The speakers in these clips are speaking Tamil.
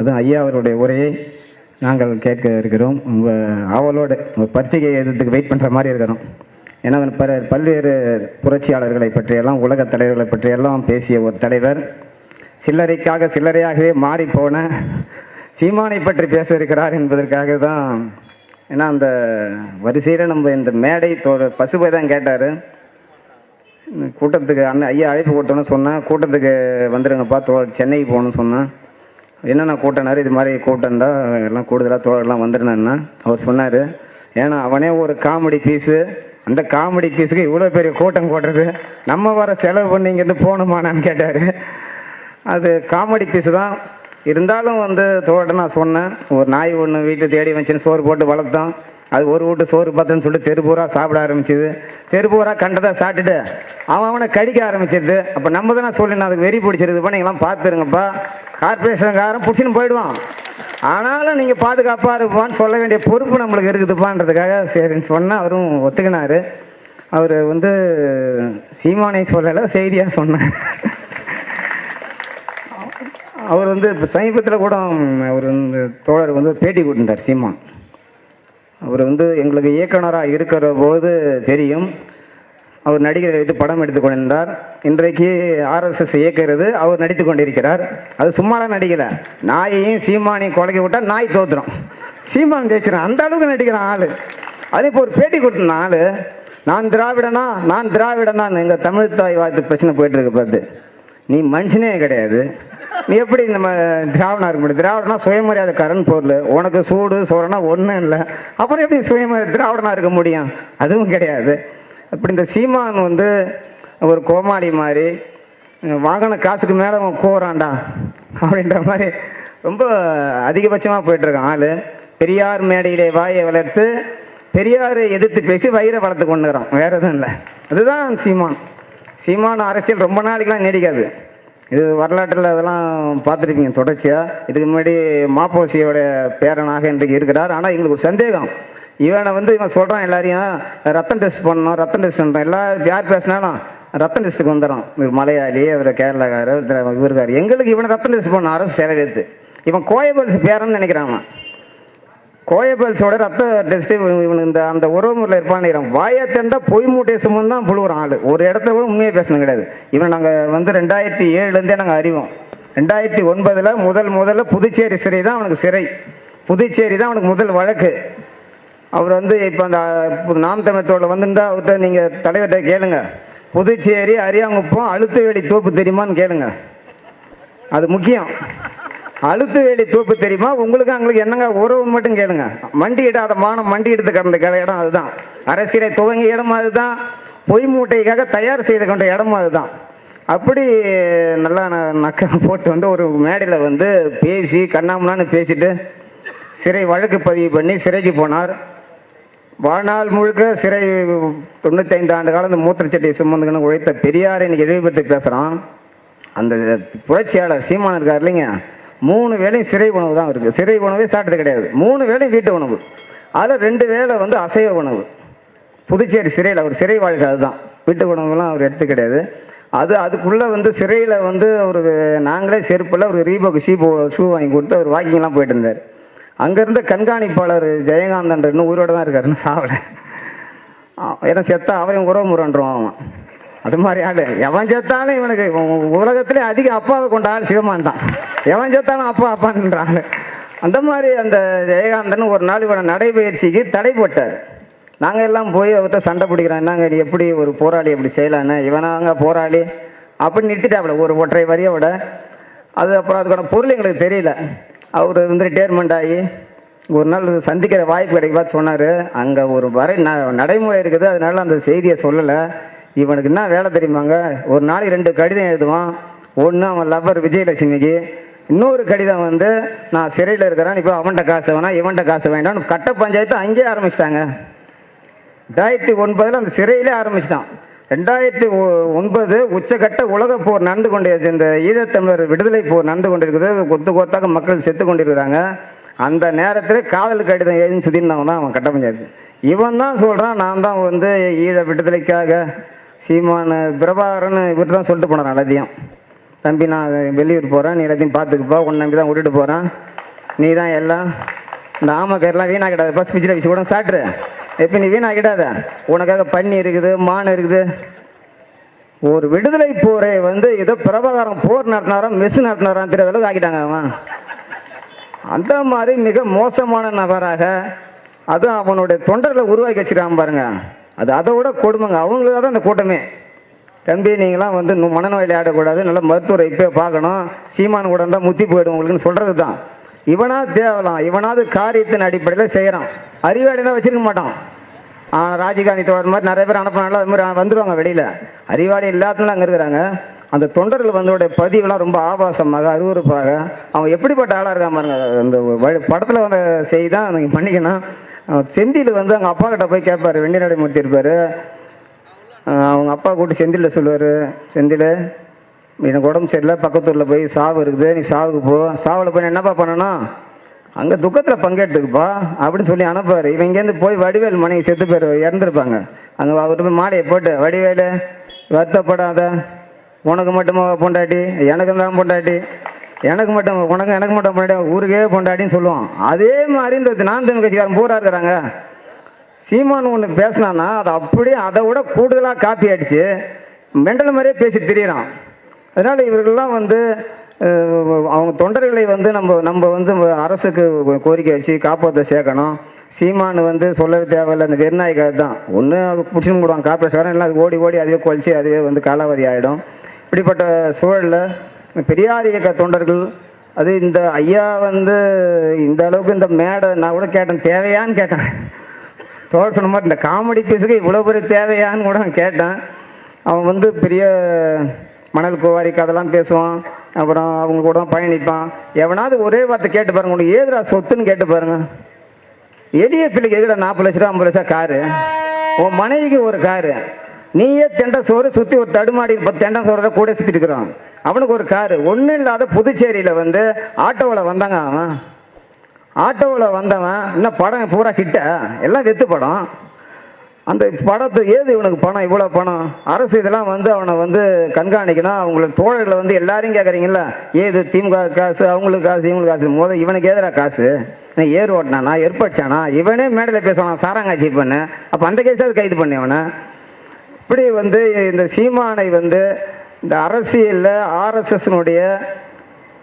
அது ஐயா அவருடைய உரையை நாங்கள் கேட்க இருக்கிறோம். உங்கள் ஆவலோடு உங்கள் பரீட்சைக்கு வெயிட் பண்ணுற மாதிரி இருக்கிறோம் ஏன்னா பல பல்வேறு புரட்சியாளர்களை பற்றியெல்லாம் உலகத் தலைவர்களை பற்றியெல்லாம் பேசிய ஒரு தலைவர். சில்லறைக்காக சில்லறையாகவே மாறிப்போன சீமானை பற்றி பேச இருக்கிறார் என்பதற்காக தான் ஏன்னா அந்த வரிசையில் நம்ம இந்த மேடை தோட பசுபை தான் கேட்டார். கூட்டத்துக்கு அண்ணன் ஐயா அழைப்பு கொடுத்தோன்னு சொன்னேன் கூட்டத்துக்கு வந்துடுங்கப்பா தோ சென்னைக்கு போகணும்னு சொன்னேன் என்னென்ன கூட்டினார் இது மாதிரி கூட்டம்டா எல்லாம் கூடுதலாக தோழர்லாம் வந்துருந்தேன்னா அவர் சொன்னார். ஏன்னா அவனே ஒரு காமெடி பீஸு அந்த காமெடி பீஸுக்கு இவ்வளோ பெரிய கூட்டம் போடுறது. நம்ம வர செலவு பண்ணி இங்கேருந்து போகணுமானான்னு கேட்டார். அது காமெடி பீஸு தான். இருந்தாலும் வந்து தோட்ட நான் சொன்னேன். ஒரு நாய் ஒன்று வீட்டை தேடி வந்துச்சுன்னு சோறு போட்டு வளர்த்தோம் அது ஒரு வீட்டு சோறு பார்த்துன்னு சொல்லிட்டு தெருப்பூரா சாப்பிட ஆரம்பிச்சுது. தெருப்பூரா கண்டதை சாப்பிட்டுட்டு அவன் அவனை கடிக்க ஆரம்பிச்சிருது. அப்போ நம்ம தானே சொல்லி நான் அதுக்கு வெறி பிடிச்சிருக்குப்பா நீங்களாம் பார்த்துருங்கப்பா. கார்பரேஷன்காரன் பிடிச்சின்னு போயிடுவான். ஆனாலும் நீங்கள் பாதுகாப்பாக இருப்பான்னு சொல்ல வேண்டிய பொறுப்பு நம்மளுக்கு இருக்குதுப்பான்றதுக்காக சரின்னு சொன்னால் அவரும் ஒத்துக்கினார். அவர் வந்து சீமானை சொல்லலை செய்தியாக சொன்னார். அவர் வந்து இப்போ சமீபத்தில் கூட அவர் வந்து தோழர் வந்து பேட்டி கொடுத்தார் சீமான். அவர் வந்து எங்களுக்கு இயக்குனராக இருக்கிற போது தெரியும். அவர் நடிகரை வைத்து படம் எடுத்து கொண்டிருந்தார். இன்றைக்கு ஆர்எஸ்எஸ் இயக்கிறது. அவர் நடித்து கொண்டிருக்கிறார். அது சும்மாலாம் நடிக்கலை. நாயையும் சீமானையும் குலைக்க விட்டால் நாய் தோத்துறோம் சீமான் ஜெயிச்சிடும் அந்த அளவுக்கு நடிக்கிறான் ஆள். அதே இப்போ ஒரு பேட்டி கொடுத்த ஆள் நான் திராவிடனா நான் திராவிடனா எங்கள் தமிழ் தாய் வாழ்த்து பிரச்சனை போயிட்டுருக்கு பார்த்து நீ மனுஷனே கிடையாது. நீ எப்படி நம்ம திராவிடம் இருக்க முடியும்? திராவிடனா சுயமரியாதைக்காரன் பொருள். உனக்கு சூடு சோறனா ஒன்றும் இல்லை. அப்புறம் எப்படி சுயமரியாதை திராவிடனா இருக்க முடியும்? அதுவும் கிடையாது. அப்படி இந்த சீமான் வந்து ஒரு கோமாளி மாதிரி வாங்கின காசுக்கு மேலே அவன் போகிறான்டா அப்படின்ற மாதிரி ரொம்ப அதிகபட்சமாக போயிட்டுருக்கான் ஆள். பெரியார் மேடையிலே வாயை வளர்த்து பெரியாரை எதிர்த்து பேசி வயிறை வளர்த்து கொண்டுறான் வேறு எதுவும் இல்லை. அதுதான் சீமான். சீமான அரசியல் ரொம்ப நாளைக்கெலாம் நீடிக்காது. இது வரலாற்றில் அதெல்லாம் பார்த்துருப்பீங்க தொடர்ச்சியாக இதுக்கு முன்னாடி மாப்போசியோட பேரனாக இன்றைக்கு இருக்கிறார். ஆனால் எங்களுக்கு ஒரு சந்தேகம். இவனை வந்து இவன் சொல்கிறான் எல்லாரையும் ரத்தம் டெஸ்ட் பண்ணணும் ரத்தம் டெஸ்ட் பண்ணுறான் எல்லா யார் பேசினாலும் ரத்தம் டெஸ்ட்டுக்கு வந்துடும் இவர் மலையாளி அவர் கேரளாக்காரர் இவருக்கார். எங்களுக்கு இவனை ரத்தம் டெஸ்ட் பண்ண அரசு செலவெடுத்து இவன் கோயபல்ஸ் பேரன்னு நினைக்கிறான் அவன். கோயபல்ஸோட ரத்த டெஸ்ட் இவனுக்கு இந்த அந்த உறவுமுறையில் இருப்பான்னு வாயை திறந்தா பொய் மூட்டையை சுமந்து தான் புழுவுறான் ஆள். ஒரு இடத்துல கூட உண்மையை பேசணும் கிடையாது. இவன் நாங்கள் வந்து ரெண்டாயிரத்தி ஏழுலேருந்தே நாங்கள் அறிவோம். ரெண்டாயிரத்தி ஒன்பதில் முதல் முதல்ல புதுச்சேரி சிறை தான் அவனுக்கு சிறை. புதுச்சேரி தான் அவனுக்கு முதல் வழக்கு. அவர் வந்து இப்போ அந்த நாம் தமிழத்தோட வந்திருந்தா அவர்கிட்ட நீங்கள் தலைவர்கிட்ட கேளுங்க. புதுச்சேரி அரியாங்குப்பம் அழுத்து வேடி தோப்பு தெரியுமான்னு கேளுங்க. அது முக்கியம். அழுத்து வேலி தூப்பு தெரியுமா? உங்களுக்கு அவங்களுக்கு என்னங்க? உறவு மட்டும் கேளுங்க. மண்டி இடாத மானம் மண்டி எடுத்து கடந்த கிட இடம் அதுதான். அரசியலை துவங்கிய இடம் அதுதான். பொய் மூட்டைக்காக தயார் செய்து கொண்ட இடமும் அதுதான். அப்படி நல்லா ந- நக்க போட்டு வந்து ஒரு மேடையில் வந்து பேசி கண்ணாமண்ணான்னு பேசிட்டு சிறை வழக்கு பதிவு பண்ணி சிறைக்கு போனார். வாழ்நாள் முழுக்க சிறை தொண்ணூத்தைந்து ஆண்டு காலம் இந்த மூத்திரச்சட்டியை சுமந்துக்கணும் உழைத்த பெரியார் இன்னைக்கு எதிர்பட்டு பேசுகிறான் அந்த புரட்சியாளர் சீமான் இருக்கார் இல்லைங்க. மூணு வேளையும் சிறை உணவு தான் இருக்குது சிறை உணவே சாப்பிட்டது கிடையாது. மூணு வேளையும் வீட்டு உணவு. அதில் ரெண்டு வேளை வந்து அசைவ உணவு. புதுச்சேரி சிறையில் அவர் சிறை வாழ்க்கை அதுதான். வீட்டு உணவுலாம் அவர் எடுத்து கிடையாது. அது அதுக்குள்ளே வந்து சிறையில் வந்து அவருக்கு நாங்களே செருப்பில் ஒரு ரீபோக்கு ஷீபோ ஷூ வாங்கி கொடுத்து அவர் வாக்கிங்லாம் போயிட்டு இருந்தார். அங்கேருந்த கண்காணிப்பாளர் ஜெயகாந்தன் இன்னும் உயிரோட தான் இருக்காருன்னு சாவலை. ஏன்னா செத்தா அவரையும் உறவு முறன்றோம் அவன். அது மாதிரி ஆளு. எவன் செத்தாலும் இவனுக்கு உலகத்திலே அதிக அப்பாவை கொண்ட ஆள் சிவமான் தான். எவன் செத்தாலும் அப்பா அப்பான்ற அந்த மாதிரி அந்த ஜெயகாந்தன் ஒரு நாள் இவனை நடைபயிற்சிக்கு தடை போட்டார். நாங்கள் எல்லாம் போய் அவர்கிட்ட சண்டை பிடிக்கிறோம். நாங்கள் எப்படி ஒரு போராளி எப்படி செய்யலான்னு? இவனாங்க போராளி. அப்படின்னு நிறுத்திட்டாப்புல. ஒரு ஒற்றை வரியோட அது அப்புறம் அதுக்கான பொருள் எங்களுக்கு தெரியல. அவர் வந்து ரிட்டையர்மெண்ட் ஆகி ஒரு நாள் சந்திக்கிற வாய்ப்பு கிடைக்கப்பா சொன்னார். அங்கே ஒரு வரை ந நடைமுறை இருக்குது. அதனால அந்த செய்தியை சொல்லலை. இவனுக்கு என்ன வேலை தெரியுமாங்க? ஒரு நாளைக்கு ரெண்டு கடிதம் எழுதுவான். ஒன்று அவன் லவ்வர் விஜயலட்சுமிக்கு இன்னொரு கடிதம் வந்து நான் சிறையில் இருக்கிறேன் இப்போ அவன்கிட்ட காசு வேணாம் இவன்கிட்ட காசு வேண்டாம். கட்ட பஞ்சாயத்து அங்கேயே ஆரம்பிச்சிட்டாங்க. ரெண்டாயிரத்தி ஒன்பதில் அந்த சிறையிலே ஆரம்பிச்சிட்டான். ரெண்டாயிரத்தி ஒ- ஒன்பது உச்சகட்ட உலக போர் நடந்து கொண்டே இந்த ஈழத்தமிழர் விடுதலை போர் நடந்து கொண்டிருக்கிறது கொத்து கொத்தாக மக்கள் செத்து கொண்டிருக்கிறாங்க. அந்த நேரத்தில் காதல் கடிதம் எழுதின்னு சுத்திருந்தவன் தான் அவன் கட்ட பஞ்சாயத்து. இவன் தான் சொல்கிறான் நான் தான் வந்து ஈழ விடுதலைக்காக சீமான பிரபாகரன் இவர் தான் சொல்லிட்டு போனார் எல்லாத்தையும். தம்பி நான் வெளியூர் போகிறேன் நீ எல்லாத்தையும் பார்த்துக்குப்பா உன்னை நம்பி தான் விட்டுட்டு போகிறேன் நீ தான் எல்லாம் இந்த ஆமக்கரெல்லாம் வீணாக்கிடாத. பஸ் பிச்சில் வச்சு கூட சாப்பிட்ரு எப்போ நீ வீணாக்கிடாத. உனக்காக பன்னி இருக்குது மான் இருக்குது. ஒரு விடுதலை போரை வந்து ஏதோ பிரபாகரம் போர் நடத்தினாரா மெஸ் நடத்தினாரான்னு தெரியாத அளவுக்கு ஆக்கிட்டாங்க அவன். அந்த மாதிரி மிக மோசமான நபராக அதுவும் அவனுடைய தொண்டர்களை உருவாக்கி வச்சுக்கிறான் பாருங்கள் அது அதை விட கொடுமைங்க. அவங்களுக்கு தான் அந்த கூட்டமே. தம்பி நீங்களாம் வந்து நு- மனநோயில் ஆடக்கூடாது நல்ல மருத்துவரை இப்போ பார்க்கணும். சீமான் கூட இருந்தால் முத்தி போயிடும் உங்களுக்குன்னு சொல்கிறது தான் இவனா தேவலாம். இவனாவது காரியத்தின் அடிப்படையில் செய்கிறான் அறிவாளி தான் வச்சிருக்க மாட்டான். ராஜீவ்காந்தி தோழர் மாதிரி நிறைய பேர் அனுப்பினால அது மாதிரி வந்துடுவாங்க வெளியில். அறிவாளி இல்லாதவங்களும் அங்கே இருக்கிறாங்க. அந்த தொண்டர்கள் வந்தோடைய பதிவுலாம் ரொம்ப ஆபாசமாக அருவறுப்பாக அவன் எப்படிப்பட்ட ஆளாக இருக்கான் பாருங்க. அந்த படத்தில் வந்த செய்தி தான் நீங்கள் பண்ணிக்கணும். செந்தில் வந்து அவங்க அப்பா கிட்ட போய் கேட்பாரு. வெண்டிநாடு மூர்த்தி இருப்பாரு. அவங்க அப்பா கூப்பிட்டு செந்தில சொல்லுவார். செந்தில் எனக்கு உடம்பு சரியில்லை பக்கத்தூரில் போய் சாவு இருக்குது. நீ சாவுக்கு போ. சாவில் போய் என்னப்பா பண்ணணும்? அங்கே துக்கத்தில் பங்கெடுத்துக்குப்பா அப்படின்னு சொல்லி அனுப்பார் இவன் இங்கேருந்து போய் வடிவேல் மனைவி செத்து பேர் இறந்துருப்பாங்க. அங்கே அவர்கிட்ட போய் மாலையை போட்டு வடிவேலு வருத்தப்படாத. உனக்கு மட்டுமா பொண்டாட்டி? எனக்கு தான் பொண்டாட்டி. எனக்கு மட்டும் உனக்கு எனக்கு மட்டும் பொண்டாட்டி ஊருக்கே கொண்டாடின்னு சொல்லுவான். அதே மாதிரி இந்த நான் தமிழ் கட்சிக்காரன் பூரா இருக்கிறாங்க. சீமான் ஒன்று பேசினான்னா அது அப்படியே அதை விட கூடுதலாக காப்பி ஆயிடுச்சு. மெண்டல் மாதிரியே பேசி திரியிறான். அதனால் இவர்கள்லாம் வந்து அவங்க தொண்டர்களை வந்து நம்ம நம்ம வந்து அரசுக்கு கோரிக்கை வச்சு காப்பாற்ற சேர்க்கணும். சீமான் வந்து சொல்லவே தேவையில்ல அந்த வெறிநாய்க்காக தான் ஒன்று அது பிடிச்சின்னு போடுவாங்க காப்பீஸ்காரன் இல்லை அது ஓடி ஓடி அதுவே குழச்சி அதுவே வந்து காலாவதி ஆகிடும் இப்படிப்பட்ட சூழலில் பெரியார் இயக்க தொண்டர்கள் அது இந்த ஐயா வந்து இந்த அளவுக்கு இந்த மேடை நான் கூட கேட்டேன் தேவையான்னு கேட்டேன். தோழர் சொன்ன மாதிரி இந்த காமெடி பீஸுக்கு இவ்வளோ பெரிய தேவையான்னு கூட நான் கேட்டேன். அவன் வந்து பெரிய மணல் குவாரி கதெல்லாம் பேசுவான் அப்புறம் அவங்க கூட பயணிப்பான். எவனாவது ஒரே வார்த்தை கேட்டு பாருங்க உனக்கு ஏதுடா சொத்துன்னு கேட்டு பாருங்க. எளிய பிள்ளைக்கு எதுடா நாற்பது லட்ச ரூபா ஐம்பது லட்சம் காரு? உன் மனைவிக்கு ஒரு காரு. நீயே தெண்டை சோறு சுற்றி ஒரு தடுமாடி பத்து தெண்டை சோறு கூட சுற்றிட்டு இருக்கிறான். அவனுக்கு ஒரு காரு ஒன்றும் இல்லாத புதுச்சேரியில் வந்து ஆட்டோவில் வந்தாங்க அவன். ஆட்டோவில் வந்தவன் இன்னும் படம் பூரா கிட்ட எல்லாம் வெத்து படம். அந்த படத்தை ஏது இவனுக்கு பணம் இவ்வளோ பணம்? அரசு இதெல்லாம் வந்து அவனை வந்து கண்காணிக்கணும். அவங்களுக்கு தோழர்களை வந்து எல்லாரையும் கேட்குறீங்களா ஏது திமுக காசு அவங்களுக்கு காசு இவங்களுக்கு காசு? மோத இவனுக்கு ஏதுடா காசு? இவன் ஏர் ஓட்டினானா? ஏற்படுத்தானா இவனே மேடையில் பேசுவான் சாராங்காட்சி பண்ணு. அப்போ அந்த கேஸாவது கைது பண்ணேன் அவனை இப்படி வந்து இந்த சீமானை வந்து இந்த அரசியலில் ஆர்எஸ்எஸ்னுடைய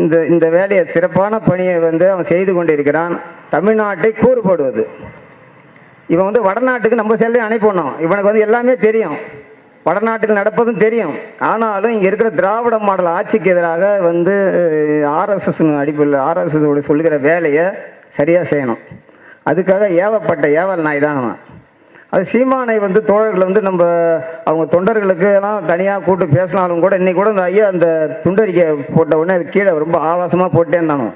இந்த இந்த வேலையை சிறப்பான பணியை வந்து அவன் செய்து கொண்டிருக்கிறான். தமிழ்நாட்டை கூறுபடுவது. இவன் வந்து வடநாட்டுக்கு நம்ம செல்லையும் அனுப்பணும் இவனுக்கு வந்து எல்லாமே தெரியும். வடநாட்டுக்கு நடப்பதும் தெரியும். ஆனாலும் இங்கே இருக்கிற திராவிட மாடல் ஆட்சிக்கு எதிராக வந்து ஆர்எஸ்எஸ் அடிப்படையில் ஆர்எஸ்எஸ் சொல்லுகிற வேலையை சரியாக செய்யணும். அதுக்காக ஏவப்பட்ட ஏவல் நாய் தான் அவன். அது சீமானை வந்து தோழர்கள் வந்து நம்ம அவங்க தொண்டர்களுக்கு எல்லாம் தனியாக கூட்டு பேசினாலும் கூட இன்னைக்கு கூட இந்த ஐயா அந்த துண்டறிக்கை போட்ட உடனே அது கீழே ரொம்ப ஆபாசமாக போட்டேன் நானும்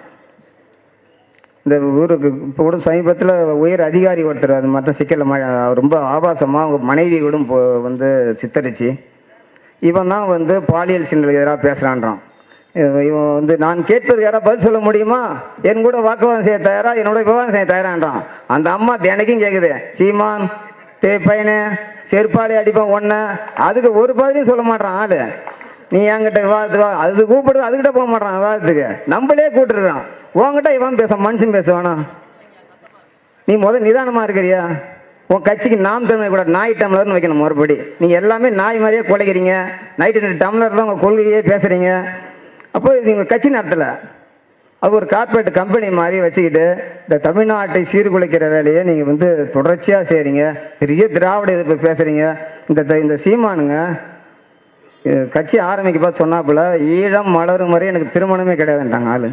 இந்த ஊருக்கு இப்போ கூட சமீபத்தில் உயர் அதிகாரி ஒருத்தர் அது மற்ற சிக்கலில் மழை ரொம்ப ஆபாசமாக அவங்க மனைவி கூட போ- வந்து சித்தரிச்சு இவன் தான் வந்து பாலியல் சின்னலுக்கு எதிராக பேசுகிறான்றான் இவன் இவன் வந்து நான் கேட்பது யாராவது பதில் சொல்ல முடியுமா? என் கூட வாக்குவாதம் செய்ய தயாரா? என்னோட விவாதம் செய்ய தயாரான்றான். அந்த அம்மா தினைக்கும் கேட்குது சீமான் டே பையனே செருப்பாடி அடிப்பான் ஒன்று அதுக்கு ஒரு பதிலையும் சொல்ல மாட்டான் ஆள். நீ என்கிட்ட விவாதத்துக்கு வா அது கூப்பிடுது அதுக்கிட்ட போக மாட்டான் விவாதத்துக்கு நம்மளே கூப்பிட்டுருக்கான் உங்ககிட்ட இவன் பேச மனுஷன் பேசுவானா நீ முதல் நிதானமாக இருக்கிறியா? உன் கட்சிக்கு நாம் தமிழ் கூட நாய் டம்ளர்னு வைக்கணும் மறுபடி. நீங்கள் எல்லாமே நாய் மாதிரியே குலைக்கிறீங்க. நைட்டு டம்ளர் தான் உங்கள் கொள்கையே பேசுகிறீங்க அப்போ நீங்கள் கட்சி நடத்தலை. அது ஒரு கார்பரேட் கம்பெனி மாதிரி வச்சுக்கிட்டு இந்த தமிழ்நாட்டை சீர்குலைக்கிற வேலையை நீங்கள் வந்து தொடர்ச்சியாக செய்கிறீங்க பெரிய திராவிட எதிர்ப்பு பேசுகிறீங்க இந்த இந்த சீமானுங்க கட்சி ஆரம்பிக்கப்பா சொன்னாப்புல ஈழம் மலரும் வரை எனக்கு திருமணமே கிடையாதுன்றாங்க ஆள்.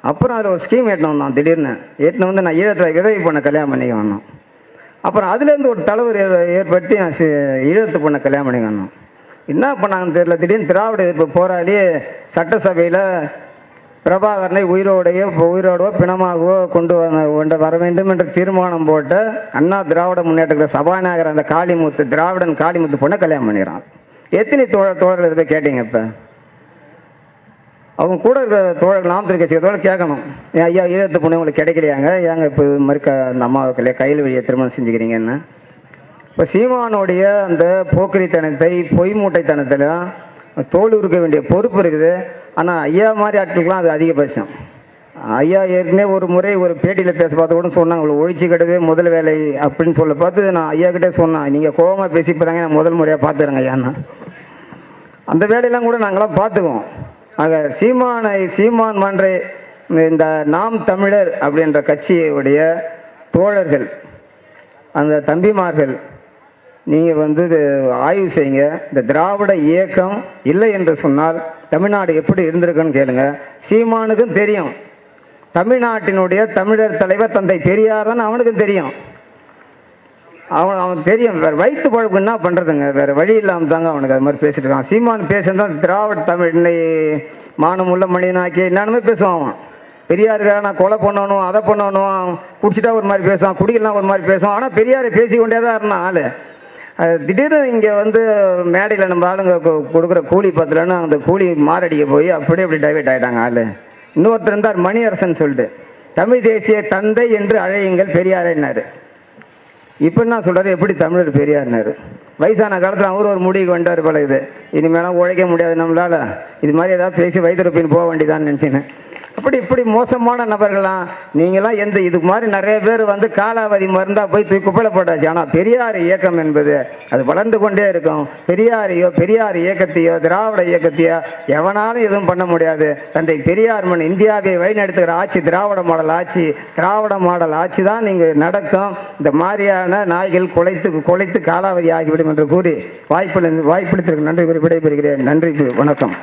அப்புறம் அதில் ஒரு ஸ்கீம் ஏற்றினு வந்தான் திடீர்னு. ஏற்றினு வந்து நான் ஈழத்தில் உதவி பண்ண கல்யாணம் பண்ணிக்க வந்தோம் அப்புறம் அதுலேருந்து ஒரு தலைவர் ஏற்படுத்தி நான் ஈழத்து பொண்ணை கல்யாணம் பண்ணிக்க வந்தோம் என்ன பண்ணாங்கன்னு தெரியல திடீர்னு திராவிட எதிர்ப்பு போராடி சட்டசபையில் பிரபாகரனை உயிரோடையோ உயிரோடவோ பிணமாகவோ கொண்டு வர கொண்டு வர வேண்டும் என்று தீர்மானம் போட்டு அண்ணா திராவிட முன்னேற்ற சபாநாயகர் அந்த காளிமுத்து திராவிடன் காளிமுத்து பொண்ணை கல்யாணம் பண்ணிக்கிறான். எத்தனை தோழர் தோழர்கள் இதை போய் கேட்டீங்க இப்போ? அவங்க கூட இருக்கிற தோழர்கள் நாம் திருக்கட்சி தோழர் கேட்கணும். ஏன் ஐயா ஈழத்து பொண்ணு உங்களுக்கு கிடைக்கலையாங்க? ஏங்க இப்போ இது மாதிரி க அந்த அம்மாவுக்கு கையில் வழியை திருமணம் செஞ்சுக்கிறீங்கன்னு இப்போ சீமானுடைய அந்த போக்கிரித்தனத்தை பொய் மூட்டைத்தனத்தில் தோல் இருக்க வேண்டிய பொறுப்பு இருக்குது. ஆனால் ஐயா மாதிரி ஆட்களுக்குலாம் அது அதிகபட்சம் ஐயா ஏற்கனவே ஒரு முறை ஒரு பேட்டியில் பேச பார்த்து கூட சொன்னாங்க அவ்வளோ ஒழிச்சு கட்டுதே முதல் வேலை அப்படின்னு சொல்ல பார்த்து நான் ஐயா கிட்டே சொன்னேன் நீங்கள் கோவமாக பேசி போகிறாங்க நான் முதல் முறையாக பார்த்துறேங்க ஐயாண்ணா அந்த வேலையெல்லாம் கூட நாங்களாம் பார்த்துக்குவோம். ஆக சீமானை சீமான் மன்றே இந்த நாம் தமிழர் அப்படின்ற கட்சியுடைய தோழர்கள் அந்த தம்பிமார்கள் நீங்கள் வந்து இது ஆய்வு செய்யுங்க. இந்த திராவிட இயக்கம் இல்லை என்று சொன்னால் தமிழ்நாடு எப்படி இருந்திருக்குன்னு கேளுங்க. சீமானுக்கும் தெரியும். தமிழ்நாட்டினுடைய தமிழர் தலைவர் தந்தை பெரியார் தான் அவனுக்கும் தெரியும். அவன் அவன் தெரியும். வேறு வயிற்று பழப்பு என்ன பண்ணுறதுங்க வேறு வழி இல்லாமல் தாங்க அவனுக்கு அது மாதிரி பேசிட்டு இருக்கான். சீமான் பேசுதான் திராவிட தமிழ் மானம் மானமுள்ள மனிதனாக்கி என்னென்னமே பேசுவான் அவன். பெரியாருக்காக நான் கொலை பண்ணணும் அதை பண்ணணும் குடிச்சிட்டா ஒரு மாதிரி பேசுவான் குடிக்கலாம் ஒரு மாதிரி பேசுவான். ஆனால் பெரியாரை பேசி கொண்டே தான் இருந்தான் ஆள். திடீர்னு இங்கே வந்து மேடையில் நம்ம ஆளுங்க கு- கொடுக்குற கூலி பத்தலன்னு அந்த கூலி மாரடிக்க போய் அப்படியே அப்படி டைவெர்ட் ஆகிட்டாங்க ஆள். இன்னொருத்தர் இருந்தார் மணியரசன் சொல்லிட்டு. தமிழ் தேசிய தந்தை என்று அழையுங்கள் பெரியாரேன்னாரு இப்போ என்ன சொல்கிறார் எப்படி தமிழர் பெரியார்னாரு? வயசான காலத்தில் அவர் ஒரு முடிவுக்கு வந்தார் பழகுது இனிமேலாம் உழைக்க முடியாது நம்மளால். இது மாதிரி ஏதாவது பேசி வயிற்றுப்பின்னு போக வேண்டியதான்னு நினச்சினேன் அப்படி இப்படி மோசமான நபர்களாம் நீங்களாம் எந்த இது மாதிரி நிறைய பேர் வந்து காலாவதி மருந்தா போய் தூக்கி குப்பையில போட்டாச்சு. ஆனால் பெரியார் இயக்கம் என்பது அது வளர்ந்து கொண்டே இருக்கும். பெரியாரையோ பெரியார் இயக்கத்தையோ திராவிட இயக்கத்தையோ எவனாலும் எதுவும் பண்ண முடியாது. தந்தை பெரியார் மண் இந்தியாவை வழிநடத்துகிற ஆட்சி திராவிட மாடல் ஆட்சி திராவிட மாடல் ஆட்சி தான் நீங்கள் நடக்கும். இந்த மாதிரியான நாய்கள் குலைத்து குலைத்து காலாவதி ஆகிவிடும் என்று கூறி வாய்ப்பு வாய்ப்பளித்திற்கு நன்றி கூறி விடைபெறுகிறேன். நன்றி வணக்கம்.